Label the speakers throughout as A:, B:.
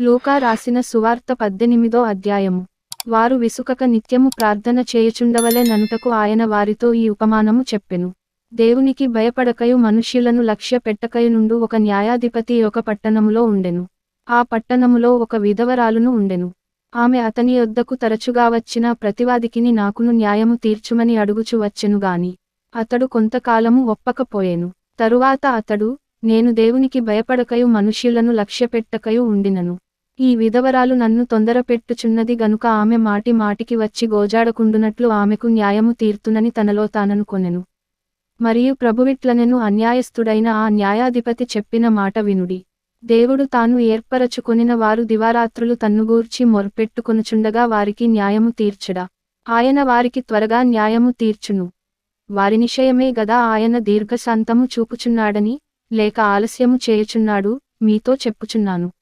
A: లూకా రాసిన సువార్త పద్దెనిమిదో అధ్యాయము. వారు విసుకక నిత్యము ప్రార్థన చేయుచుండవలే ననుటకు ఆయన వారితో ఈ ఉపమానము చెప్పెను. దేవునికి భయపడకయు మనుష్యులను లక్ష్య పెట్టకయు నుండు ఒక న్యాయాధిపతి ఒక పట్టణములో ఉండెను. ఆ పట్టణములో ఒక విధవరాలును ఉండెను. ఆమె అతని యొద్దకు తరచుగా వచ్చిన ప్రతివాదికిని నాకును న్యాయము తీర్చుమని అడుగుచు వచ్చెను గాని అతడు కొంతకాలము ఒప్పకపోయెను. తరువాత అతడు నేను దేవునికి భయపడకయు మనుష్యులను లక్ష్యపెట్టకయు ఉండినను. ఈ విధవరాలు నన్ను తొందరపెట్టుచున్నది గనుక ఆమె మాటి మాటికి వచ్చి గోజాడకుండునట్లు ఆమెకు న్యాయము తీర్తునని తనలో తాననుకొనెను. మరియు ప్రభువిట్లనెను అన్యాయస్థుడైన ఆ న్యాయాధిపతి చెప్పిన మాట వినుడి. దేవుడు తాను ఏర్పరచుకొనిన వారు దివారాత్రులు తన్నుగూర్చి మొరపెట్టుకొనుచుండగా వారికి న్యాయము తీర్చడా. ఆయన వారికి త్వరగా న్యాయము తీర్చును. వారి నిషయమే గదా ఆయన దీర్ఘశాంతము చూపుచున్నాడని లేక ఆలస్యము చేయుచున్నాడు మీతో చెప్పుచున్నాను.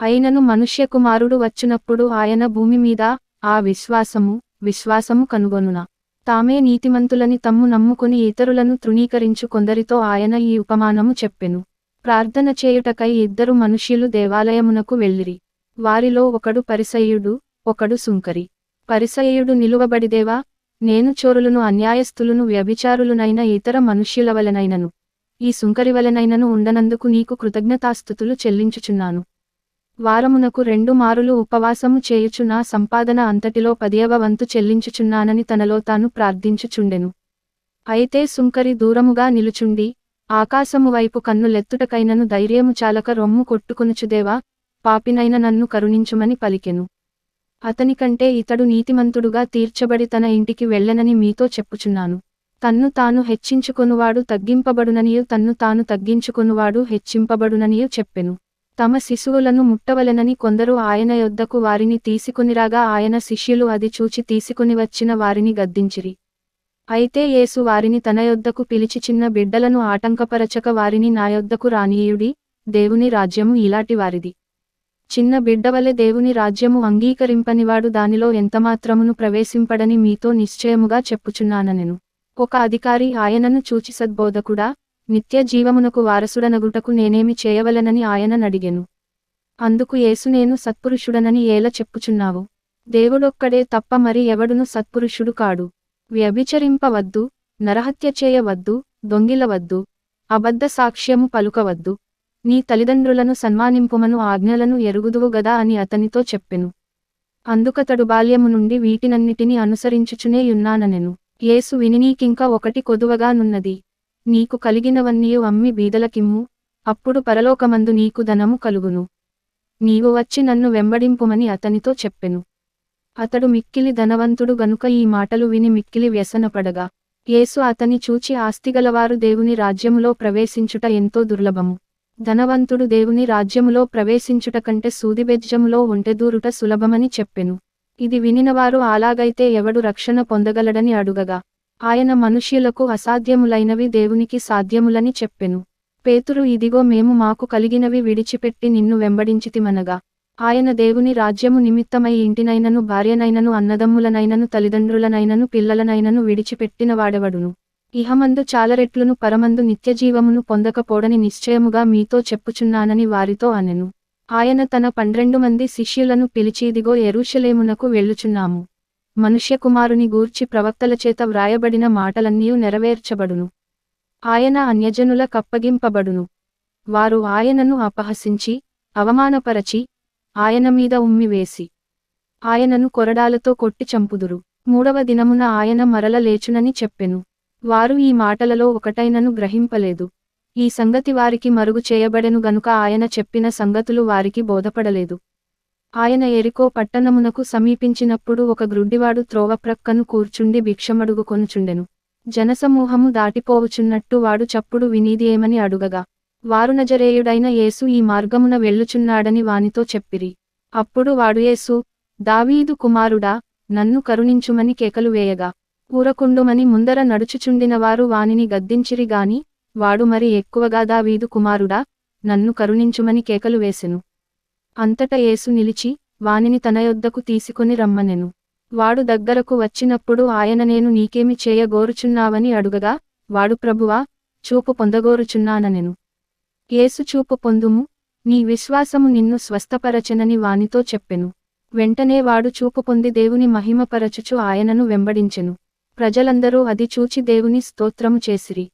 A: అయినను మనుష్య కుమారుడు వచ్చినప్పుడు ఆయన భూమి మీద ఆ విశ్వాసము విశ్వాసము కనుగొనున. తామే నీతిమంతులని తమ్ము నమ్ముకుని ఇతరులను తృణీకరించు కొందరితో ఆయన ఈ ఉపమానము చెప్పెను. ప్రార్థన చేయుటకై ఇద్దరు మనుష్యులు దేవాలయమునకు వెళ్ళిరి. వారిలో ఒకడు పరిసయుడు ఒకడు సుంకరి. పరిసయుడు నిలువబడిదేవా? నేను చోరులను అన్యాయస్థులను వ్యభిచారులునైన ఇతర మనుష్యుల వలనైనను. ఈ సుంకరివలనైనను ఉండనందుకు నీకు కృతజ్ఞతాస్థుతులు చెల్లించుచున్నాను. వారమునకు రెండు మారులు ఉపవాసము చేయుచు నా సంపాదన అంతటిలో పదియవ వంతు చెల్లించుచున్నానని తనలో తాను ప్రార్థించుచుండెను. అయితే సుంకరి దూరముగా నిలుచుండి ఆకాశము వైపు కన్నులెత్తుటకైనను ధైర్యము చాలక రొమ్ము కొట్టుకునుచుదేవా పాపినైన నన్ను కరుణించుమని పలికెను. అతనికంటే ఇతడు నీతిమంతుడుగా తీర్చబడి తన ఇంటికి వెళ్ళనని మీతో చెప్పుచున్నాను. తన్ను తాను హెచ్చించుకొనువాడు తగ్గింపబడుననియు తన్ను తాను తగ్గించుకొనువాడు హెచ్చింపబడుననియు చెప్పెను. తమ శిశువులను ముట్టవలెనని కొందరు ఆయన యొద్దకు వారిని తీసుకునిరాగా ఆయన శిష్యులు అది చూచి తీసుకుని వచ్చిన వారిని గద్దించిరి. అయితే యేసు వారిని తన యొద్దకు పిలిచి చిన్న బిడ్డలను ఆటంకపరచక వారిని నా యొద్దకు రానీయుడి దేవుని రాజ్యము ఇలాటి వారిది. చిన్న బిడ్డవలె దేవుని రాజ్యము అంగీకరింపనివాడు దానిలో ఎంతమాత్రమును ప్రవేశింపడని మీతో నిశ్చయముగా చెప్పుచున్నాననెను. ఒక అధికారి ఆయనను చూచి సద్బోధకుడా నిత్య జీవమునకు వారసుడనగుటకు నేనేమి చేయవలెనని ఆయన నడిగెను. అందుకు యేసు నేను సత్పురుషుడనని ఏల చెప్పుచున్నావు. దేవుడొక్కడే తప్ప మరి ఎవడును సత్పురుషుడు కాడు. వ్యభిచరింపవద్దు నరహత్య చేయవద్దు దొంగిలవద్దు అబద్ధ సాక్ష్యము పలుకవద్దు. నీ తల్లిదండ్రులను సన్మానింపుమను ఆజ్ఞలను ఎరుగుదువు గదా అని అతనితో చెప్పెను. అందుకతడు బాల్యము నుండి వీటినన్నిటినీ అనుసరించుచునే యున్నాననెను యేసు విని నీకింక ఒకటి కొదువగానున్నది నీకు కలిగినవన్నీయు అమ్మి బీదలకిమ్ము అప్పుడు పరలోకమందు నీకు ధనము కలుగును. నీవు వచ్చి నన్ను వెంబడింపుమని అతనితో చెప్పెను. అతడు మిక్కిలి ధనవంతుడు గనుక ఈ మాటలు విని మిక్కిలి వ్యసనపడగా యేసు అతని చూచి ఆస్తిగలవారు దేవుని రాజ్యములో ప్రవేశించుట ఎంతో దుర్లభము. ధనవంతుడు దేవుని రాజ్యములో ప్రవేశించుట కంటే సూదిబెజ్జములో ఒంటెదూరుట సులభమని చెప్పెను. ఇది వినినవారు అలాగైతే ఎవడు రక్షణ పొందగలడని అడుగగా. ఆయన మనుష్యులకు అసాధ్యములైనవి దేవునికి సాధ్యములని చెప్పెను. పేతురు ఇదిగో మేము మాకు కలిగినవి విడిచిపెట్టి నిన్ను వెంబడించితిమనగా. ఆయన దేవుని రాజ్యము నిమిత్తమై ఇంటినైనను భార్యనైనను అన్నదమ్ములనైనను తల్లిదండ్రులనైనను పిల్లలనైనను విడిచిపెట్టిన వాడెవడును ఇహమందు చాలరెట్లును పరమందు నిత్యజీవమును పొందకపోడని నిశ్చయముగా మీతో చెప్పుచున్నానని వారితో అనెను. ఆయన తన పన్నెండు మంది శిష్యులను పిలిచిదిగో ఎరుషలేమునకు వెళ్ళుచున్నాము. మనుష్యకుమారుని గూర్చి ప్రవక్తల చేత వ్రాయబడిన మాటలన్నీ నెరవేర్చబడును. ఆయన అన్యజనుల కప్పగింపబడును. వారు ఆయనను అపహసించి అవమానపరచి ఆయన మీద ఉమ్మివేసి ఆయనను కొరడాలతో కొట్టి చంపుదురు. మూడవ దినమున ఆయన మరల లేచునని చెప్పెను. వారు ఈ మాటలలో ఒకటైనను గ్రహింపలేదు. ఈ సంగతి వారికి మరుగు చేయబడెను గనుక ఆయన చెప్పిన సంగతులు వారికి బోధపడలేదు. ఆయన ఎరికో పట్టణమునకు సమీపించినప్పుడు ఒక గ్రుడ్డివాడు త్రోవ ప్రక్కను కూర్చుండి భిక్షమడుగు కొనుచుండెను. జనసమూహము దాటిపోవుచున్నట్టు వాడు చప్పుడు వినీది ఏమని అడుగగా వారు నజరేయుడైన యేసు ఈ మార్గమున వెళ్ళుచున్నాడని వానితో చెప్పిరి. అప్పుడు వాడు యేసు దావీదు కుమారుడా నన్ను కరుణించుమని కేకలు వేయగా ఊరకుండుమని ముందర నడుచుచుండినవారు వానిని గద్దించిరిగాని వాడు మరి ఎక్కువగా దావీదు కుమారుడా? నన్ను కరుణించుమని కేకలు వేసెను. అంతట యేసు నిలిచి వానిని తన యొద్దకు తీసుకొని రమ్మనెను. వాడు దగ్గరకు వచ్చినప్పుడు ఆయన నేను నీకేమి చేయగోరుచున్నావని అడుగగా వాడు ప్రభువా చూపు పొందగోరుచున్నాననెను. యేసు చూపు పొందుము. నీ విశ్వాసము నిన్ను స్వస్థపరచెనని వానితో చెప్పెను. వెంటనే వాడు చూపు పొంది దేవుని మహిమపరచుచు ఆయనను వెంబడించెను. ప్రజలందరూ అది చూచి దేవుని స్తోత్రము చేసిరి.